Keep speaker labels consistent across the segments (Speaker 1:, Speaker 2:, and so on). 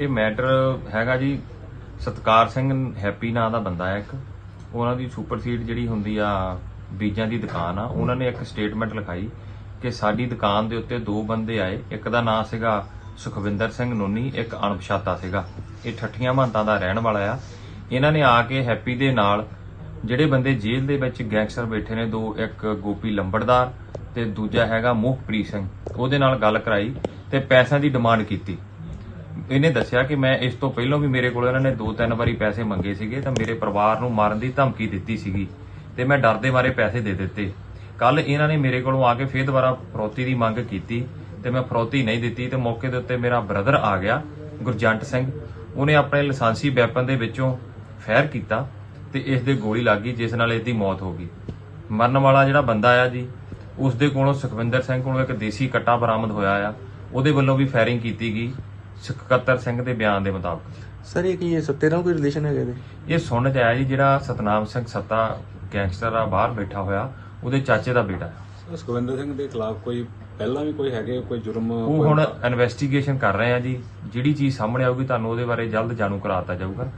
Speaker 1: ਇਹ ਮੈਟਰ ਹੈਗਾ ਜੀ, ਸਤਕਾਰ ਸਿੰਘ ਹੈਪੀ ਨਾਂ ਦਾ ਬੰਦਾ ਹੈ ਇੱਕ। ਉਹਨਾਂ ਦੀ ਸੁਪਰ ਸੀਡ ਜਿਹੜੀ ਹੁੰਦੀ ਆ, ਬੀਜਾਂ ਦੀ ਦੁਕਾਨ ਆ, ਉਹਨਾਂ ਨੇ ਇੱਕ ਸਟੇਟਮੈਂਟ ਲਿਖਾਈ ਕਿ ਸਾਡੀ ਦੁਕਾਨ ਦੇ ਉੱਤੇ ਦੋ ਬੰਦੇ ਆਏ। ਇੱਕ ਦਾ ਨਾਂ ਸੀਗਾ ਸੁਖਵਿੰਦਰ ਸਿੰਘ ਨੋਨੀ, ਇੱਕ ਅਣਪਛਾਤਾ ਸੀਗਾ। ਇਹ ਠੱਠੀਆਂ ਮਹੰਤਾਂ ਦਾ ਰਹਿਣ ਵਾਲਾ ਆ। ਇਹਨਾਂ ਨੇ ਆ ਕੇ ਹੈਪੀ ਦੇ ਨਾਲ ਜਿਹੜੇ ਬੰਦੇ ਜੇਲ੍ਹ ਦੇ ਵਿੱਚ ਗੈਂਗਸਟਰ ਬੈਠੇ ਨੇ, ਦੋ, ਇੱਕ ਗੋਪੀ ਲੰਬੜਦਾਰ ਤੇ ਦੂਜਾ ਹੈਗਾ ਮੋਹਪ੍ਰੀਤ ਸਿੰਘ। ਉਹਦੇ ਨਾਲ ਗੱਲ ਕਰਾਈ ਤੇ ਪੈਸਿਆਂ ਦੀ ਡਿਮਾਂਡ ਕੀਤੀ। ਇਹਨੇ ਦੱਸਿਆ ਕਿ ਮੈਂ ਇਸ ਤੋਂ ਪਹਿਲਾਂ ਵੀ ਮੇਰੇ ਕੋਲ ਇਹਨਾਂ ਨੇ ਦੋ ਤਿੰਨ ਵਾਰੀ ਪੈਸੇ ਮੰਗੇ ਸੀਗੇ ਤਾਂ ਮੇਰੇ ਪਰਿਵਾਰ ਨੂੰ ਮਾਰਨ ਦੀ ਧਮਕੀ ਦਿੱਤੀ ਸੀਗੀ ਤੇ ਮੈਂ ਡਰਦੇ ਮਾਰੇ ਪੈਸੇ ਦੇ ਦਿੱਤੇ। ਕੱਲ ਇਹਨਾਂ ਨੇ ਮੇਰੇ ਕੋਲੋਂ ਆ ਕੇ ਫੇਰ ਦੁਬਾਰਾ ਫਰੌਤੀ ਦੀ ਮੰਗ ਕੀਤੀ ਤੇ ਮੈਂ ਫਰੋਤੀ ਨਹੀਂ ਦਿੱਤੀ ਤੇ ਮੌਕੇ ਦੇ ਉੱਤੇ ਮੇਰਾ ਬ੍ਰਦਰ ਆ ਗਿਆ, ਗੁਰਜੰਟ ਸਿੰਘ। ਉਹਨੇ ਆਪਣੇ ਲਾਇਸੈਂਸੀ ਵੈਪਨ ਦੇ ਵਿੱਚੋਂ ਫਾਇਰ ਕੀਤਾ ਤੇ ਇਸ ਦੇ ਗੋਲੀ ਲੱਗ ਗਈ, ਜਿਸ ਨਾਲ ਇਸ ਦੀ ਮੌਤ ਹੋ ਗਈ। ਮਰਨ ਵਾਲਾ ਜਿਹੜਾ ਬੰਦਾ ਆ ਜੀ ਉਸ ਦੇ ਕੋਲੋਂ ਸੁਖਵਿੰਦਰ ਸਿੰਘ ਕੋਲੋਂ ਇੱਕ ਦੇਸੀ ਕੱਟਾ ਬਰਾਮਦ ਹੋਇਆ ਆ। ਉਹਦੇ ਵੱਲੋਂ ਵੀ ਫਾਇਰਿੰਗ ਕੀਤੀ ਗਈ। ਸਕੱਤਰ ਸਿੰਘ ਦੇ ਬਿਆਨ ਦੇ ਮੁਤਾਬਕ।
Speaker 2: ਸਰ ਇਹ ਕੀ ਇਹ ਸੱਤੇ ਨਾਲ ਕੋਈ ਰਿਲੇਸ਼ਨ ਹੈਗਾ ਇਹਦੇ?
Speaker 1: ਇਹ ਸੁਣਨ ਚ ਆਇਆ ਜੀ ਜਿਹੜਾ ਸਤਨਾਮ ਸਿੰਘ ਸੱਤਾ ਗੈਂਗਸਟਰ ਆ ਬਾਹਰ ਬੈਠਾ ਹੋਇਆ ਉਹਦੇ ਚਾਚੇ ਦਾ ਬੇਟਾ।
Speaker 3: ਸੁਖਵਿੰਦਰ ਸਿੰਘ ਦੇ ਖਿਲਾਫ ਕੋਈ ਪਹਿਲਾਂ ਵੀ ਕੋਈ ਹੈਗੇ ਕੋਈ ਜੁਰਮ
Speaker 1: ਉਹ
Speaker 3: ਕੋਈ-
Speaker 1: ਹੁਣ ਇਨਵੈਸਟੀਗੇਸ਼ਨ ਕਰ ਰਹੇ ਆ ਜੀ। ਜਿਹੜੀ ਚੀਜ਼ ਸਾਹਮਣੇ ਆਊਗੀ ਤੁਹਾਨੂੰ ਉਹਦੇ ਬਾਰੇ ਜਲਦ ਜਾਣੂ ਕਰਾਤਾ ਜਾਊਗਾ।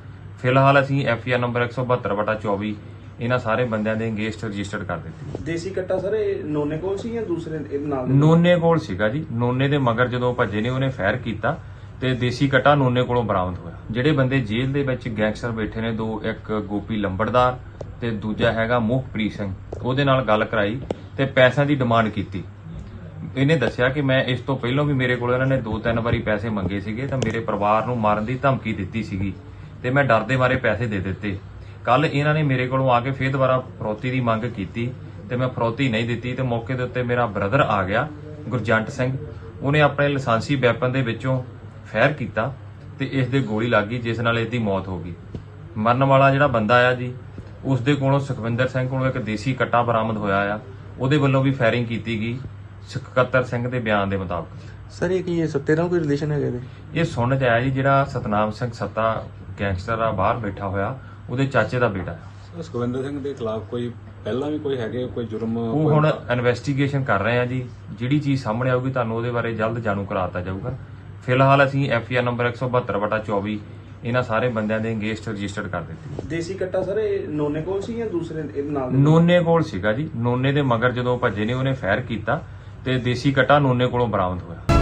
Speaker 1: ਫਿਲਹਾਲ ਅਸੀਂ ਐਫਆਰ ਨੰਬਰ 172/24 ਇਹਨਾਂ ਸਾਰੇ ਬੰਦਿਆਂ ਦੇ ਅਗੇਂਸਟ ਰਜਿਸਟਰਡ ਕਰ ਦਿੱਤੀ।
Speaker 4: ਦੇਸੀ ਕੱਟਾ ਸਰ ਇਹ ਨੋਨੇ ਕੋਲ ਸੀ ਜਾਂ ਦੂਸਰੇ ਇਹਦੇ ਨਾਲ ਦੇ?
Speaker 1: ਨੋਨੇ ਕੋਲ ਸੀਗਾ ਜੀ। ਨੋਨੇ ਦੇ ਮਗਰ ਜਦੋਂ ਭੱਜੇ ਨੇ ਉਹਨੇ ਫਾਇਰ ਕੀਤਾ। ਤੇ ਦੇਸੀ ਕਟਾ ਨੋਨੇ ਕੋਲੋਂ ਬਰਾਮਦ ਹੋਇਆ। ਜਿਹੜੇ ਬੰਦੇ ਜੇਲ੍ਹ ਦੇ ਵਿੱਚ ਗੈਂਗਸਟਰ ਬੈਠੇ ਨੇ, ਦੋ ਇੱਕ ਗੋਪੀ ਲੰਬੜਦਾਰ ਤੇ ਦੂਜਾ ਹੈਗਾ ਮੋਹਪ੍ਰੀਤ ਸਿੰਘ। ਉਹਦੇ ਨਾਲ ਗੱਲ ਕਰਾਈ ਤੇ ਪੈਸਿਆਂ ਦੀ ਡਿਮਾਂਡ ਕੀਤੀ। ਇਹਨੇ ਦੱਸਿਆ ਕਿ ਮੈਂ ਇਸ ਤੋਂ ਪਹਿਲਾਂ ਵੀ ਮੇਰੇ ਕੋਲ ਇਹਨਾਂ ਨੇ ਦੋ ਤਿੰਨ ਵਾਰੀ ਪੈਸੇ ਮੰਗੇ ਸੀਗੇ ਤਾਂ ਮੇਰੇ ਪਰਿਵਾਰ ਨੂੰ ਮਾਰਨ ਦੀ ਧਮਕੀ ਦਿੱਤੀ ਸੀਗੀ ਤੇ ਮੈਂ ਡਰਦੇ ਮਾਰੇ ਪੈਸੇ ਦੇ ਦਿੱਤੇ। ਕੱਲ ਇਹਨਾਂ ਨੇ ਮੇਰੇ ਕੋਲੋਂ ਆ ਕੇ ਫੇਰ ਦੁਬਾਰਾ ਫਰੋਤੀ ਦੀ ਮੰਗ ਕੀਤੀ ਤੇ ਮੈਂ ਫਰੋਤੀ ਨਹੀਂ ਦਿੱਤੀ ਤੇ ਮੌਕੇ ਦੇ ਉੱਤੇ ਮੇਰਾ ਬ੍ਰਦਰ ਆ ਗਿਆ, ਗੁਰਜੰਟ ਸਿੰਘ। ਉਹਨੇ ਆਪਣੇ ਲਾਇਸੈਂਸੀ ਵੈਪਨ ਦੇ ਵਿੱਚੋਂ ਫਾਇਰ ਕੀਤਾ ਤੇ ਇਸ ਦੇ ਗੋਲੀ ਲੱਗ ਗਈ ਜਿਸ ਨਾਲ ਇਸ ਦੀ ਮੌਤ ਹੋ ਗਈ। ਮਰਨ ਵਾਲਾ ਜਿਹੜਾ ਬੰਦਾ ਆ ਜੀ ਉਸ ਦੇ ਕੋਲੋਂ ਸੁਖਵਿੰਦਰ ਸਿੰਘ ਕੋਲੋਂ ਇੱਕ ਦੇਸੀ ਕੱਟਾ ਬਰਾਮਦ ਹੋਇਆ ਆ। ਉਹਦੇ ਵੱਲੋਂ ਵੀ ਫਾਇਰਿੰਗ ਕੀਤੀ ਗਈ ਸਕੱਤਰ ਸਿੰਘ ਦੇ ਬਿਆਨ ਦੇ ਮੁਤਾਬਕ।
Speaker 2: ਸਰ ਇਹ ਕੀ ਇਹ ਸੱਤੇ ਨਾਲ ਕੋਈ ਰਿਲੇਸ਼ਨ ਹੈਗਾ ਇਹਦੇ?
Speaker 1: ਇਹ ਸੁਣਨ ਚ ਆਇਆ ਜੀ ਜਿਹੜਾ ਸਤਨਾਮ ਸਿੰਘ ਸੱਤਾ ਗੈਂਗਸਟਰ ਆ ਬਾਹਰ ਬੈਠਾ ਹੋਇਆ ਉਹਦੇ ਚਾਚੇ ਦਾ ਬੇਟਾ। ਆ
Speaker 3: ਸੁਖਵਿੰਦਰ ਸਿੰਘ ਦੇ ਖਿਲਾਫ ਕੋਈ ਪਹਿਲਾਂ ਵੀ ਕੋਈ ਹੈਗੇ ਕੋਈ ਜੁਰਮ
Speaker 1: ਉਹ ਹੁਣ ਇਨਵੈਸਟੀਗੇਸ਼ਨ ਕਰ ਰਹੇ ਆ ਜੀ। ਜਿਹੜੀ ਚੀਜ਼ ਸਾਹਮਣੇ ਆਊਗੀ ਤੁਹਾਨੂੰ ਉਹਦੇ ਬਾਰੇ ਜਲਦ ਜਾਣੂ ਕਰਾਤਾ ਜਾਊਗਾ। ਫਿਲਹਾਲ ਅਸੀਂ ਐਫਆਰ ਨੰਬਰ 172/24 ਇਹਨਾਂ ਸਾਰੇ ਬੰਦਿਆਂ ਦੇ ਅਗੇਂਸਟ ਰਜਿਸਟਰਡ ਕਰ ਦਿੱਤੀ
Speaker 4: ਦੇਸੀ ਕੱਟਾ ਸਰ ਇਹ ਨੋਨੇ ਕੋਲ ਸੀ ਜਾਂ ਦੂਸਰੇ ਇਹਦੇ ਨਾਲ ਦੇ?
Speaker 1: ਨੋਨੇ ਕੋਲ ਸੀਗਾ ਜੀ। ਨੋਨੇ ਦੇ ਮਗਰ ਜਦੋਂ ਭੱਜੇ ਨੇ ਉਹਨੇ ਫਾਇਰ ਕੀਤਾ ਤੇ ਦੇਸੀ ਕਟਾ ਨੋਨੇ ਕੋਲੋਂ ਬਰਾਮਦ ਹੋਇਆ।